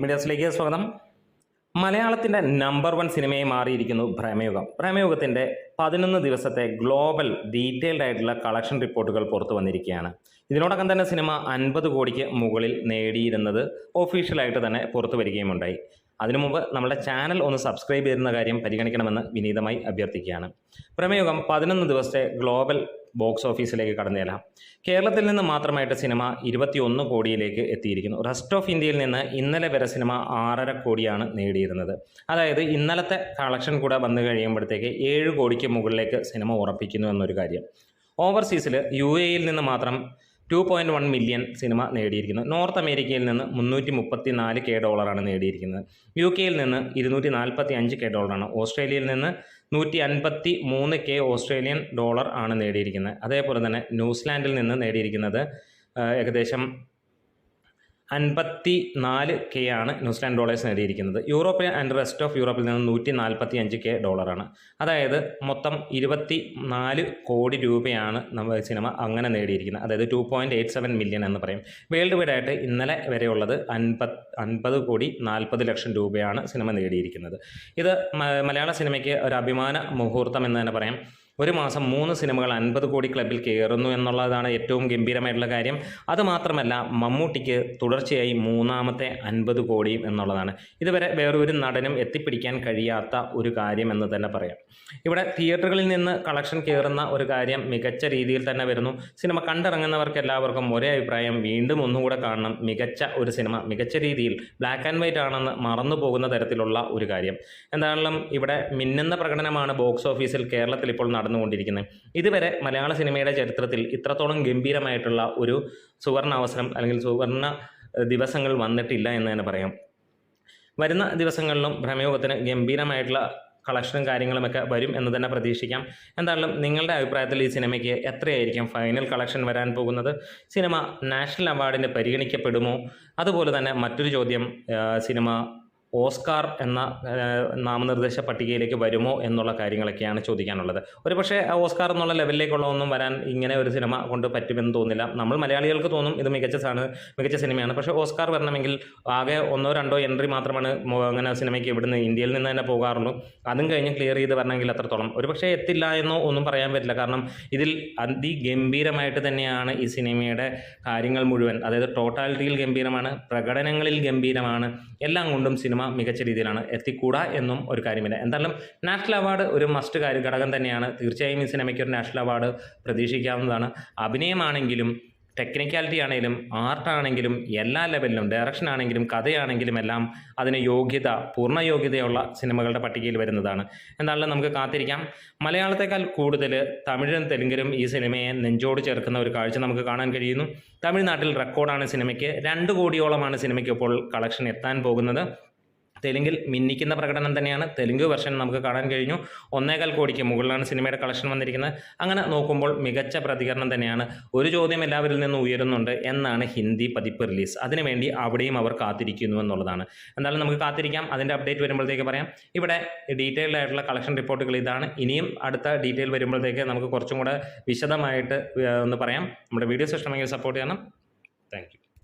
മീഡിയസിലേക്ക് സ്വാഗതം. മലയാളത്തിന്റെ number one സിനിമയായി മാറിയിരിക്കുന്നു ഭ്രമയുഗം. ഭ്രമയുഗത്തിന്റെ പതിനൊന്ന് ദിവസത്തെ ഗ്ലോബൽ ഡീറ്റെയിൽഡ് ആയിട്ടുള്ള കളക്ഷൻ റിപ്പോർട്ടുകൾ പുറത്തു വന്നിരിക്കുകയാണ്. ഇതിനോടകം തന്നെ സിനിമ അൻപത് കോടിക്ക് മുകളിൽ നേടിയിരുന്നത് ഒഫീഷ്യലായിട്ട് തന്നെ പുറത്തു വരികയുമുണ്ടായി. അതിനു മുമ്പ് നമ്മുടെ ചാനൽ ഒന്ന് സബ്സ്ക്രൈബ് ചെയ്യുന്ന കാര്യം പരിഗണിക്കണമെന്ന് വിനീതമായി അഭ്യർത്ഥിക്കുകയാണ്. പ്രമേയുഗം പതിനൊന്ന് ദിവസത്തെ ഗ്ലോബൽ ബോക്സ് ഓഫീസിലേക്ക് കടന്നേലാം. കേരളത്തിൽ നിന്ന് മാത്രമായിട്ട് സിനിമ ഇരുപത്തിയൊന്ന് കോടിയിലേക്ക് എത്തിയിരിക്കുന്നു. റെസ്റ്റ് ഓഫ് ഇന്ത്യയിൽ നിന്ന് ഇന്നലെ വരെ സിനിമ ആറര കോടിയാണ് നേടിയിരുന്നത്. അതായത് ഇന്നലത്തെ കളക്ഷൻ കൂടെ വന്നു കഴിയുമ്പോഴത്തേക്ക് ഏഴ് കോടിക്ക് മുകളിലേക്ക് സിനിമ ഉറപ്പിക്കുന്നു എന്നൊരു കാര്യം. ഓവർസീസിൽ യു എയിൽ നിന്ന് മാത്രം two point one million cinema നേടിയിരിക്കുന്നത്. നോർത്ത് അമേരിക്കയിൽ നിന്ന് മുന്നൂറ്റി മുപ്പത്തി നാല് കെ ഡോളറാണ് നേടിയിരിക്കുന്നത്. യു കെയിൽ നിന്ന് ഇരുന്നൂറ്റി നാൽപ്പത്തി അഞ്ച് കെ ഡോളറാണ്. ഓസ്ട്രേലിയയിൽ നിന്ന് നൂറ്റി അൻപത്തി മൂന്ന് കെ ഓസ്ട്രേലിയൻ ഡോളർ ആണ് നേടിയിരിക്കുന്നത്. അതേപോലെ തന്നെ ന്യൂസിലാൻഡിൽ നിന്ന് നേടിയിരിക്കുന്നത് ഏകദേശം അൻപത്തി നാല് കെ ആണ് ന്യൂസിലാൻഡ് ഡോളേഴ്സ് നേടിയിരിക്കുന്നത്. യൂറോപ്യൻ ആൻഡ് റെസ്റ്റ് ഓഫ് യൂറോപ്പിൽ നിന്ന് നൂറ്റി നാൽപ്പത്തി അഞ്ച് കെ ഡോളറാണ്. അതായത് മൊത്തം ഇരുപത്തി നാല് കോടി രൂപയാണ് നമ്മൾ സിനിമ അങ്ങനെ നേടിയിരിക്കുന്നത്. അതായത് two point eight seven million എന്ന് പറയും. വേൾഡ് വൈഡ് ആയിട്ട് ഇന്നലെ വരെയുള്ളത് അൻപത് അൻപത് കോടി നാൽപ്പത് ലക്ഷം രൂപയാണ് സിനിമ നേടിയിരിക്കുന്നത്. ഇത് മലയാള സിനിമയ്ക്ക് ഒരു അഭിമാന മുഹൂർത്തം എന്ന് തന്നെ പറയാം. ഒരു മാസം മൂന്ന് സിനിമകൾ അൻപത് കോടി ക്ലബിൽ കയറുന്നു എന്നുള്ളതാണ് ഏറ്റവും ഗംഭീരമായിട്ടുള്ള കാര്യം. അതുമാത്രമല്ല മമ്മൂട്ടിക്ക് തുടർച്ചയായി മൂന്നാമത്തെ അൻപത് കോടിയും എന്നുള്ളതാണ്. ഇതുവരെ വേറൊരു നടനും എത്തിപ്പിടിക്കാൻ കഴിയാത്ത ഒരു കാര്യം എന്ന് തന്നെ പറയാം. ഇവിടെ തിയേറ്ററുകളിൽ നിന്ന് കളക്ഷൻ കയറുന്ന ഒരു കാര്യം മികച്ച രീതിയിൽ തന്നെ വരുന്നു. സിനിമ കണ്ടിറങ്ങുന്നവർക്ക് എല്ലാവർക്കും ഒരേ അഭിപ്രായം വീണ്ടും ഒന്നുകൂടെ കാണണം. മികച്ച ഒരു സിനിമ മികച്ച രീതിയിൽ ബ്ലാക്ക് ആൻഡ് വൈറ്റ് ആണെന്ന് മറന്നു പോകുന്ന തരത്തിലുള്ള ഒരു കാര്യം. എന്തായാലും ഇവിടെ മിന്നുന്ന പ്രകടനമാണ് ബോക്സ് ഓഫീസിൽ കേരളത്തിൽ ഇപ്പോൾ നടന്നുകൊണ്ടിരിക്കുന്നത്. ഇതുവരെ മലയാള സിനിമയുടെ ചരിത്രത്തിൽ ഇത്രത്തോളം ഗംഭീരമായിട്ടുള്ള ഒരു സുവർണ അവസരം അല്ലെങ്കിൽ സുവർണ ദിവസങ്ങൾ വന്നിട്ടില്ല എന്ന് തന്നെ പറയാം. വരുന്ന ദിവസങ്ങളിലും ഭ്രമയോഗത്തിന് ഗംഭീരമായിട്ടുള്ള കളക്ഷനും കാര്യങ്ങളുമൊക്കെ വരും എന്ന് തന്നെ പ്രതീക്ഷിക്കാം. എന്തായാലും നിങ്ങളുടെ അഭിപ്രായത്തിൽ ഈ സിനിമയ്ക്ക് എത്രയായിരിക്കും ഫൈനൽ കളക്ഷൻ വരാൻ പോകുന്നത്? സിനിമ നാഷണൽ അവാർഡിന് പരിഗണിക്കപ്പെടുമോ? അതുപോലെ തന്നെ മറ്റൊരു ചോദ്യം സിനിമ ഓസ്കാർ എന്ന നാമനിർദ്ദേശ പട്ടികയിലേക്ക് വരുമോ എന്നുള്ള കാര്യങ്ങളൊക്കെയാണ് ചോദിക്കാനുള്ളത്. ഒരു പക്ഷേ ഓസ്കാർ എന്നുള്ള ലെവലിലേക്കുള്ള ഒന്നും വരാൻ ഇങ്ങനെ ഒരു സിനിമ കൊണ്ട് പറ്റുമെന്ന് തോന്നില്ല. നമ്മൾ മലയാളികൾക്ക് തോന്നും ഇത് മികച്ചതാണ് മികച്ച സിനിമയാണ്. പക്ഷേ ഓസ്കാർ വരണമെങ്കിൽ ആകെ ഒന്നോ രണ്ടോ എൻട്രി മാത്രമാണ് അങ്ങനെ സിനിമയ്ക്ക് ഇവിടുന്ന് ഇന്ത്യയിൽ നിന്ന് തന്നെ പോകാറുള്ളൂ. അതും കഴിഞ്ഞ് ക്ലിയർ ചെയ്ത് വരണമെങ്കിൽ അത്രത്തോളം. ഒരു പക്ഷേ എത്തില്ല എന്നോ ഒന്നും പറയാൻ പറ്റില്ല. കാരണം ഇതിൽ അതിഗംഭീരമായിട്ട് തന്നെയാണ് ഈ സിനിമയുടെ കാര്യങ്ങൾ മുഴുവൻ. അതായത് ടോട്ടാലിറ്റിയിൽ ഗംഭീരമാണ് പ്രകടനങ്ങളിൽ ഗംഭീരമാണ്. എല്ലാം കൊണ്ടും സിനിമ മികച്ച രീതിയിലാണ് എത്തിക്കൂടാ എന്നും ഒരു കാര്യമില്ല. എന്തായാലും നാഷണൽ അവാർഡ് ഒരു മസ്റ്റ് കാര്യ ഘടകം തന്നെയാണ്. തീർച്ചയായും ഈ സിനിമയ്ക്ക് ഒരു നാഷണൽ അവാർഡ് പ്രതീക്ഷിക്കാവുന്നതാണ്. അഭിനയമാണെങ്കിലും ടെക്നിക്കാലിറ്റി ആണെങ്കിലും ആർട്ടാണെങ്കിലും എല്ലാ ലെവലിലും ഡയറക്ഷൻ ആണെങ്കിലും കഥയാണെങ്കിലും എല്ലാം അതിന് യോഗ്യത പൂർണ യോഗ്യതയുള്ള സിനിമകളുടെ പട്ടികയിൽ വരുന്നതാണ്. എന്തായാലും നമുക്ക് കാത്തിരിക്കാം. മലയാളത്തെക്കാൾ കൂടുതൽ തമിഴും തെലുങ്കിലും ഈ സിനിമയെ നെഞ്ചോട് ചേർക്കുന്ന ഒരു കാഴ്ച നമുക്ക് കാണാൻ കഴിയുന്നു. തമിഴ്നാട്ടിൽ റെക്കോർഡാണ് സിനിമയ്ക്ക്. രണ്ട് കോടിയോളമാണ് സിനിമയ്ക്ക് ഇപ്പോൾ കളക്ഷൻ എത്താൻ പോകുന്നത്. തെലുങ്കിൽ മിന്നിക്കുന്ന പ്രകടനം തന്നെയാണ്. തെലുങ്ക് വെർഷൻ നമുക്ക് കാണാൻ കഴിഞ്ഞു. ഒന്നേകാൽ കോടിക്ക് മുകളിലാണ് സിനിമയുടെ കളക്ഷൻ വന്നിരിക്കുന്നത്. അങ്ങനെ നോക്കുമ്പോൾ മികച്ച പ്രതികരണം തന്നെയാണ്. ഒരു ചോദ്യം എല്ലാവരിൽ നിന്നും ഉയരുന്നുണ്ട്. എന്നാണ് ഹിന്ദി പതിപ്പ് റിലീസ് അതിനുവേണ്ടി അവിടെയും അവർ കാത്തിരിക്കുന്നു എന്നുള്ളതാണ്. എന്തായാലും നമുക്ക് കാത്തിരിക്കാം. അതിന്റെ അപ്ഡേറ്റ് വരുമ്പോഴത്തേക്ക് പറയാം. ഇവിടെ ഡീറ്റെയിൽഡ് ആയിട്ടുള്ള കളക്ഷൻ റിപ്പോർട്ടുകൾ ഇതാണ്. ഇനിയും അടുത്ത ഡീറ്റെയിൽ വരുമ്പോഴത്തേക്ക് നമുക്ക് കുറച്ചും കൂടെ വിശദമായിട്ട് ഒന്ന് പറയാം. നമ്മുടെ വീഡിയോസ് ഇഷ്ടമെങ്കിൽ സപ്പോർട്ട് ചെയ്യണം. താങ്ക്